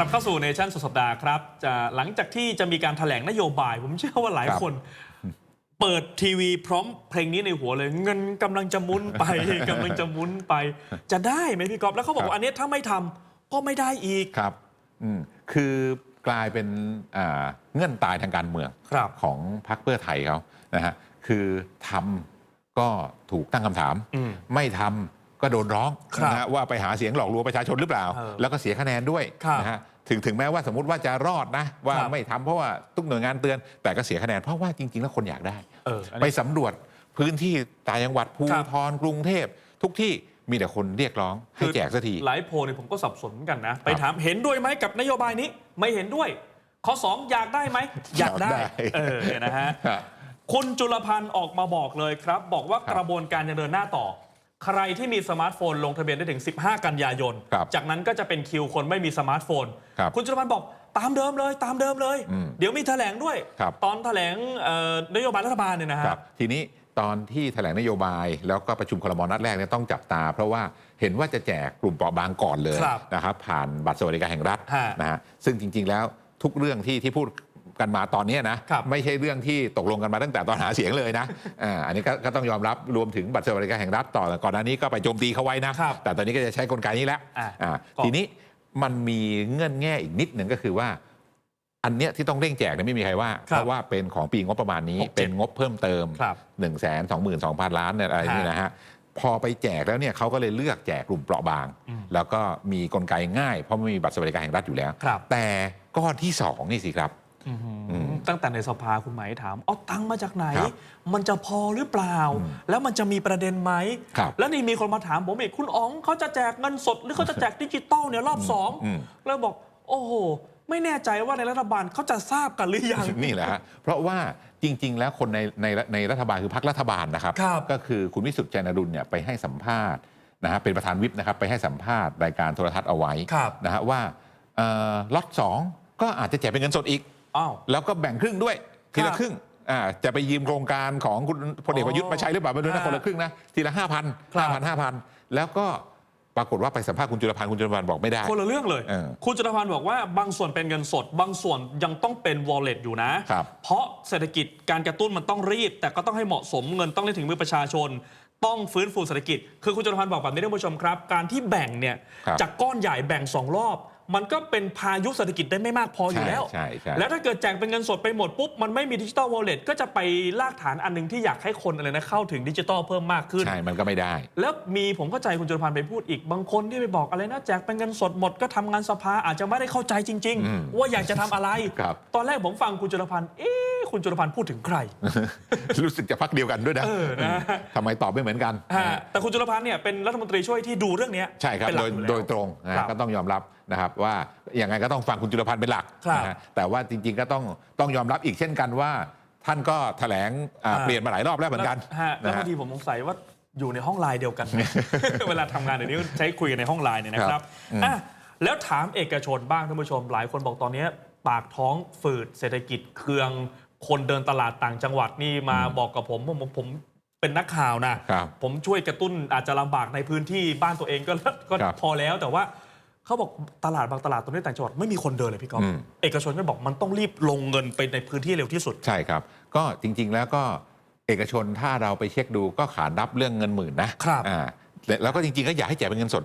ลับเข้าสู่เนชั่นสุดสัปดาห์ครับจะหลังจากที่จะมีการแถลงนโยบาย ผมเชื่อว่าหลายครับคน เปิดทีวีพร้อมเพลงนี้ในหัวเลย เงินกำลังจะหมุนไปกำลังจะหมุนไป จะได้ไหมพี่กอฟแล้วเขาบอกว่าอันเนี้ยถ้าไม่ทำก็ไม่ได้อีกครับอืมคือกลายเป็นอ่าเงื่อนตายทางการเมืองครับของพรรคเพื่อไทยเขานะฮะคือทำก็ถูกตั้งคำถามอืมไม่ทำก็โดนร้องครับนะฮะว่าไปหาเสียงหลอกลวงประชาชนหรือเปล่าเออแล้วก็เสียคะแนนด้วยครับนะฮะ ถึงถึงแม้ว่าสมมติว่าจะรอดนะ ว่าครับไม่ทำเพราะว่าทุกหน่วยงานเตือน แต่ก็เสียคะแนนเพราะว่าจริง ๆ แล้วคนอยากได้ เอออันไปนี้สำรวจพื้นที่ต่างจังหวัดภูครับ ทรกรุงเทพ ทุกที่มีแต่คนเรียกร้องให้แจกสักที หลายโพลเนี่ยผมก็สับสนเหมือนกันนะ ไปถามเห็นด้วยไหมกับนโยบายนี้ ไม่เห็นด้วย ข้อ 2 อยากได้ไหม อยากได้ อยากได้ เออเนี่ยนะฮะฮะคุณจุลพันธ์ออกมาบอกเลยครับ บอกว่าครับกระบวนการยังเดินหน้าต่อ ใครที่มีสมาร์ทโฟนลงทะเบียนได้ถึง 15 กันยายน ครับจากนั้นก็จะเป็นคิวคนไม่มีสมาร์ทโฟนครับณจุลพันธ์บอกตามเดิมเลยตามเดิมเลย อืมเดี๋ยวมีแถลงด้วย ครับ ตอนแถลงเอ่อนโยบายรัฐบาลเนี่ยนะฮะ ครับทีนี้ตอนที่แถลงนโยบายแล้วก็ประชุมคลมนัดแรกเนี่ยต้องจับตา เพราะว่าเห็นว่าจะแจกกลุ่มเปราะบางก่อนเลยครับนะครับผ่านบัตรสวัสดิการแห่งรัฐฮะนะฮะซึ่งจริง ๆ แล้วทุกเรื่องที่ที่พูด กันมาตอนเนี้ยนะครับไม่ใช่เรื่องที่ตกลงกันมาตั้งแต่ตอนหาเสียงเลยนะอ่าอันนี้ก็ก็ต้องยอมรับรวมถึงบัตรสวัสดิการแห่งรัฐต่อก่อนหน้านี้ก็ไปโจมตีเขาไว้นะครับแต่ตอนนี้ก็จะใช้กลไกนี้แล้วอะอ่าก็ทีนี้มันมีเงื่อนแง่อีกนิดหนึ่งก็คือว่า อันเนี้ยที่ต้องเร่งแจกเนี่ยไม่มีใครว่าครับเพราะว่าเป็นของปีงบประมาณนี้หกเจ็ดเป็นงบเพิ่มเติมครับ1นึ่งแสนสองหมื่นสองพันล้านเนี่ยอะไรนี่นะฮะพอไปแจกแล้วเนี่ยเขาก็เลยเลือกแจกกลุ่มเปราะบางอืมแล้วก็มีกลไกง่าย เพราะไม่มีบัตรสวัสดิการแห่งรัฐอยู่แล้วครับแต่ก้อนที่สองนี่สิครับอื้อหืออืม ตั้งแต่ในสภาคุณหมายถามเอาตังค์มาจากไหนครับมันจะพอหรือเปล่าอืมแล้วมันจะมีประเด็นไหมครับแล้วนี่มีคนมาถามผมอีกคุณอ๋องเขาจะแจกเงินสดหรือเขาจะแจกดิจิตอลเนี่ยรอบสองอืมแล้วบอก โอ้โห ไม่แน่ใจว่าในรัฐบาลเขาจะทราบกันหรือยัง นี่แหละฮะเพราะว่าจริง ๆ แล้วคนในในในรัฐบาลคือพรรครัฐบาลนะครับครับ ก็คือคุณวิสุทธิ์ใจนรุนเนี่ยไปให้สัมภาษณ์นะฮะเป็นประธานวิปนะครับไปให้สัมภาษณ์รายการโทรทัศน์เอาไว้ครับนะฮะว่าเอ่อล็อตสองก็อาจจะแจกเป็นเงินสดอีก อ้าวแล้วก็แบ่งครึ่งด้วย ทีครัละบครึ่งอ่าจะไปยืมโครงการของคุณพลเอกประยุทธ์อ๋อมาใช้หรือเปล่าไม่รู้นะฮะคนละครึ่งนะทีละห้าพันครัห้าบพันห้าพันแล้วก็ปรากฏว่าไปสัมภาษณ์คุณจุลพันธ์คุณจุลพันธ์บอกไม่ได้ คนละเรื่องเลย เออคุณจุลพันธ์บอกว่าบางส่วนเป็นเงินสด บางส่วนยังต้องเป็น wallet อยู่นะ ครับเพราะเศรษฐกิจการกระตุ้นมันต้องรีบ แต่ก็ต้องให้เหมาะสมเงินต้องได้ถึงมือประชาชน ต้องฟื้นฟูเศรษฐกิจ คือคุณจุลพันธ์บอกแบบนี้ท่านผู้ชมครับ การที่แบ่งเนี่ยครับ จากก้อนใหญ่แบ่งสองรอบ มันก็เป็นพายุเศรษฐกิจได้ไม่มากพออยู่แล้ว ใช่ใช่ แล้วถ้าเกิดแจกเป็นเงินสดไปหมดปุ๊บ มันไม่มีดิจิตอลวอลเล็ตก็จะไปลากฐานอันหนึงที่อยากให้คนอะไรนะเข้าถึงดิจิตอลเพิ่มมากขึ้น ใช่ มันก็ไม่ได้ แล้วมีผมเข้าใจคุณจุลพันธ์ไปพูดอีกบางคนที่ไปบอกอะไรนะแจกเป็นเงินสดหมดก็ทำงานสภาอาจจะไม่ได้เข้าใจจริง อืมๆ ว่าอยากจะทำอะไร ครับ ตอนแรกผมฟังคุณจุลพันธ์เอ๊ะ คุณจุลพันธ์พูดถึงใคร รู้สึกจะพักเดียวกันด้วยนะเออนะ ทำไมตอบไม่เหมือนกัน ฮะแต่คุณจุลพันธ์เนี่ยเป็นรัฐมนตรีช่วยที่ดูเรื่องเนี้ยใช่ครับ เป็นหลัโดกยอแล้ว โดยตรงนะครับก็ต้องยอมรับนะครับว่าอย่างไงก็ต้องฟังคุณจุลพันธ์เป็นหลักครับนะฮะแต่ว่าจริงๆก็ต้องต้องยอมรับอีกเช่นกันว่า ท่านก็แถลงอ่าอ่า เปลี่ยนมาหลายรอบแล้วเหมือนกันฮะแล้วนะบาฮะ งทีผมสงสัยว่าอยู่ในห้องไลน์เดียวกันไหม เวลาทำงานเดี๋ยวนี้ใช้คุยกันในห้องไลน์เนี่ยนะคครัรับบอืมอะแล้วถามเอกชนบ้างท่านผู้ชม หลายคนบอกตอนนี้ปากท้องฝืดเศรษฐกิจเคือง คนเดินตลาดต่างจังหวัดนี่มาบอกกับผมผมผมผมเป็นนักข่าวนะ ครับ ผมช่วยกระตุ้นอาจจะลำบากในพื้นที่บ้านตัวเองก็ก็ครับพอแล้วแต่ว่าเขาบอกตลาดบางตลาดตรงนี้ต่างจังหวัดไม่มีคนเดินเลยพี่ก๊อฟอืม เอกชนก็บอกมันต้องรีบลงเงินไปในพื้นที่เร็วที่สุด ใช่ครับ ก็จริงๆแล้วก็เอกชนถ้าเราไปเช็คดูก็ขานรับเรื่องเงินหมื่นนะครับ อ่าแล้วก็จริงๆก็อยากให้แจกเป็นเงินสด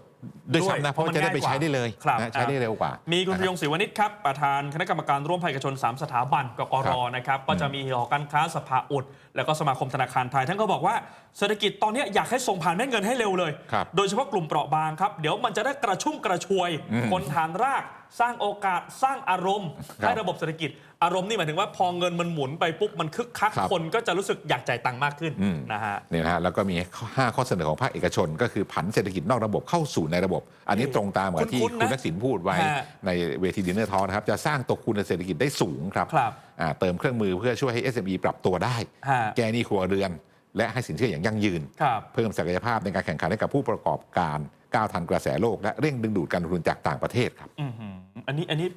ด้วยด้วยซ้ำนะเพราะว่าเพราะมันจะได้ไปง่ายกว่าใช้ได้เลยครับนะใช้ได้เร็วกว่า มีคุณนะพรับยงศรีวณิชครับประธานคณะกรรมการร่วมภาคเอกชน 3 สถาบันกกรนะครับก็จะมีหอการค้าสภาอุด แล้วก็สมาคมธนาคารไทยท่านก็บอกว่าเศรษฐกิจตอนนี้อยากให้ส่งผ่านแม่เงินให้เร็วเลยครับโดยเฉพาะกลุ่มเปราะบางครับ เดี๋ยวมันจะได้กระชุ่มกระชวยอืมคนฐานราก สร้างโอกาสสร้างอารมณ์ครับให้ระบบเศรษฐกิจอารมณ์นี่หมายถึงว่าพอเงินมันหมุนไปปุ๊บมันคึกคักครับ คนก็จะรู้สึกอยากจ่ายตังค์มากขึ้นอืมนะฮะ เนี่ยนะฮะแล้วก็มี 5 ข้อเสนอของภาคเอกชน ก็คือผันเศรษฐกิจนอกระบบเข้าสู่ในระบบ อันนี้ตรงตามกับที่คุ้นๆนะคุณทักษิณพูดไว้ฮะในเวทีดินเนอร์ทอนะครับ จะสร้างตัวคูณเศรษฐกิจได้สูงครับครับอ่าเติมเครื่องมือเพื่อช่วยให้ SME ปรับตัวได้ ฮะ แก้หนี้ครัวเรือน และให้สินเชื่ออย่างยั่งยืน ครับ เพิ่มศักยภาพในการแข่งขันให้กับผู้ประกอบการก้าวทันกระแสโลกและเร่งดึงดูดการลงทุนจากต่างประเทศครับ อื้อหืออันนี้อันนี้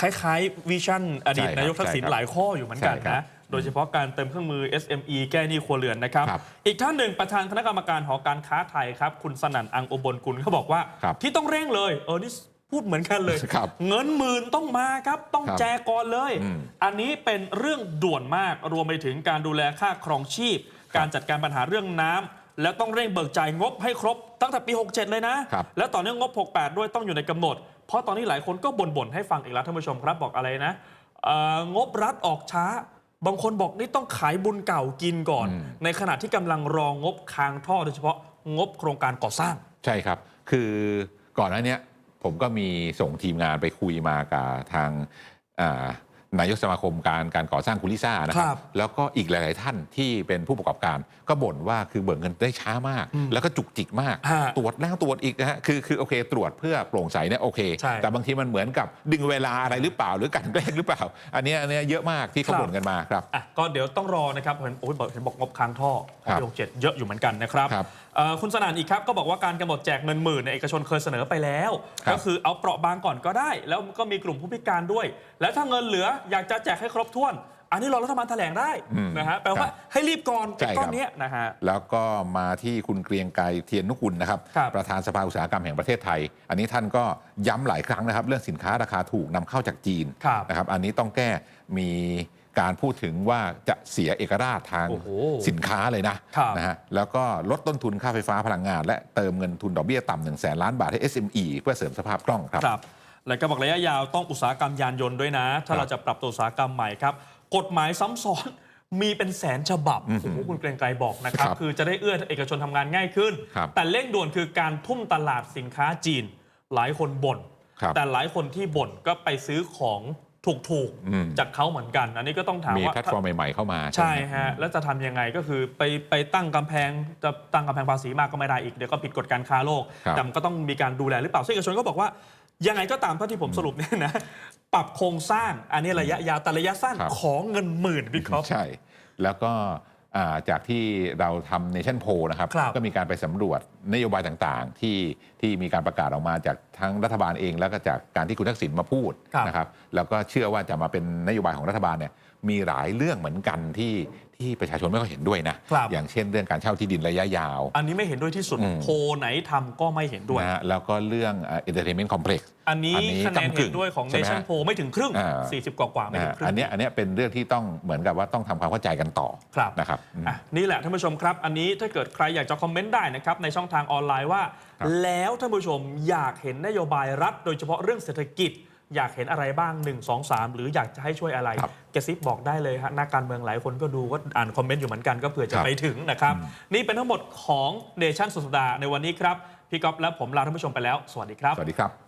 คล้ายๆวิชั่นอดีตใช่ครับนายกทักษิณใช่ครับหลายข้ออยู่เหมือนกันใช่ครันะบโดยเฉพาะการเติมเครื่องมือ SME แก้หนี้ครัวเรือนนะครับครับ อีกท่านหนึ่งประธานคณะกรรมการหอการค้าไทยครับ คุณสนั่นอังอุบลกุลเขาบอกว่าครับที่ต้องเร่งเลยเออนี่พูดเหมือนกันเลยครับเงินหมื่นต้องมาครับ ต้องครับแจกก่อนเลยอืมอันนี้เป็นเรื่องด่วนมากรวมไปถึงการดูแลค่าครองชีพ การจัดการปัญหาเรื่องน้ำ แล้วต้องเร่งเบิกจ่ายงบให้ครบตั้งแต่ปี 67 เลยนะครับแล้วต่อเนื่องงบ 68 ด้วยต้องอยู่ในกำหนด เพราะตอนนี้หลายคนก็บ่นๆให้ฟังอีกแล้วท่านผู้ชมครับบอกอะไรนะเอ่องบรัฐออกช้า บางคนบอกนี่ต้องขายบุญเก่ากินก่อนอืมในขณะที่กำลังรองงบค้างท่อโดยเฉพาะงบโครงการก่อสร้าง ใช่ครับ คือก่อนหน้าเนี้ยผมก็มีส่งทีมงานไปคุยมากับทางอ่า นายกสมาคมการการก่อสร้างคุณลิซ่านะคครัรับบแล้วก็อีกหลาย ๆ ท่านที่เป็นผู้ประกอบการ ก็บ่นว่าคือเบิกเงินได้ช้ามากอืมแล้วก็จุกจิกมากฮะตรวจแล้วตรวจอีกนะฮะคือคือโอเค ตรวจเพื่อโปร่งใสเนี่ยโอเคใช่แต่บางทีมันเหมือนกับดึงเวลาอะไรหรือเปล่า หรือกลันแกล้งหรือเปล่า อันเนี้ยอันเนี้ยเยอะมากที่เขาครับบ่นกันมาครับอะก็เดี๋ยวต้องรอนะครับเห็นโอ้ยบอกเห็นบอกงบค้างท่อของครับปี67เยอะอยู่เหมือนกันนะครับ ครับเอ่อคุณสนานอีกครับก็บอกว่าการกำหนดแจกเงินหมื่นในยเอกชนเคยเสนอไปแล้ว ครับ ก็คือเอาเปราะบางก่อนก็ได้ แล้วก็มีกลุ่มผู้พิการด้วย แล้วถ้าเงินเหลืออยากจะแจกให้ครบถ้วน อันนี้รอรัฐบาลแถลงได้อืมนะฮะแปลคว่ารับให้รีบก่อนใช่ไอ้ครับ ก้อนเนี้ยนะฮะ แล้วก็มาที่คุณเกรียงไกรเทียนนุกุลนะครับ ครับประธานสภาอุตสาหกรรมแห่งประเทศไทย อันนี้ท่านก็ย้ำหลายครั้งนะครับ เรื่องสินค้าราคาถูกนำเข้าจากจีนครับนะครับ อันนี้ต้องแก้มี การพูดถึงว่าจะเสียเอกราชทางโอ้โหสินค้าเลยนะครับนะฮะแล้วก็ลดต้นทุนค่าไฟฟ้าพลังงาน และเติมเงินทุนดอกเบี้ยต่ำหนึ่งแสนล้านบาทให้ SME เพื่อเสริมสภาพคล่องครับครับแล้วก็บอกระยะยาวต้องอุตสาหกรรมยานยนต์ด้วยนะ ถ้าครับเราจะปรับตัวอุตสาหกรรมใหม่ครับ กฎหมายซ้ำซ้อนมีเป็นแสนฉบับอือหืโอ้อโหคุณเกรียงไกรบอกนะครับครับ คือจะได้เอื้อเอกชนทำงานง่ายขึ้นครับแต่เร่งด่วนคือการทุ่มตลาดสินค้าจีน หลายคนบ่นครับแต่หลายคนที่บ่นก็ไปซื้อของ ถูกอืม ๆ จากเขาเหมือนกัน อันนี้ก็ต้องถามมีว่า แพลตฟอร์มใหม่ๆเข้ามาใช่ไหมฮะ แล้วจะทำยังไงก็คือไปไปตั้งกำแพงจะตั้งกำแพงภาษีมากก็ไม่ได้อีก เดี๋ยวก็ผิดกฎการค้าโลก ครับแต่มันก็ต้องมีการดูแลหรือเปล่าซึ่งเอกชนก็บอกว่า ยังไงก็ตามเท่าที่ผมสรุปเนี่ยนะ ปรับโครงสร้างอันนี้ระยะยาวแต่ระยะสั้นครับ ของเงินหมื่นพี่ครับ ใช่ แล้วก็อ่า จากที่เราทำเนชั่นโพนะครับครับ ก็มีการไปสำรวจนโยบายต่างๆ ที่ที่มีการประกาศออกมาจากทั้งรัฐบาลเอง แล้วก็จากการที่คุณทักษิณมาพูดครับ นะครับแล้วก็เชื่อว่าจะมาเป็นนโยบายของรัฐบาลเนี่ยมีหลายเรื่องเหมือนกันที่ที่ประชาชนไม่ค่อยเห็นด้วยนะครับ อย่างเช่นเรื่องการเช่าที่ดินระยะยาว อันนี้ไม่เห็นด้วยที่สุด อืม โพลไหนทำก็ไม่เห็นด้วย นะฮะแล้วก็เรื่องเอ็นเตอร์เทนเมนต์คอมเพล็กซ์อันนี้อันนี้คะแนนกำกึ่เห็งนด้วยของ ใช่เนไหมฮะชั่นโพไม่ถึงครึ่ง อ่า 40 กว่ากว่าๆไม่ถึงครึ่ง อันเนี้ยอันเนี้ยเป็นเรื่องที่ต้องเหมือนกับว่าต้องทำความเข้าใจกันต่อครับ นะครับอืม อะนี่แหละท่านผู้ชมครับ อันนี้ถ้าเกิดใครอยากจะคอมเมนต์ได้นะครับ ในช่องทางออนไลน์ว่า ครับแล้วท่านผู้ชมอยากเห็นนโยบายรัฐ โดยเฉพาะเรื่องเศรษฐกิจ อยากเห็นอะไรบ้าง 1 2 3 หรืออยากจะให้ช่วยอะไรครับกระซิบบอกได้เลยฮะนักการเมืองหลายคนก็ดูก็อ่านคอมเมนต์อยู่เหมือนกันก็เผื่อจะครับไปถึงนะครับ นี่เป็นทั้งหมดของเนชั่นสุดสัปดาห์ในวันนี้ครับ พี่ก๊อฟและผมลาท่านผู้ชมไปแล้ว สวัสดีครับ สวัสดีครับ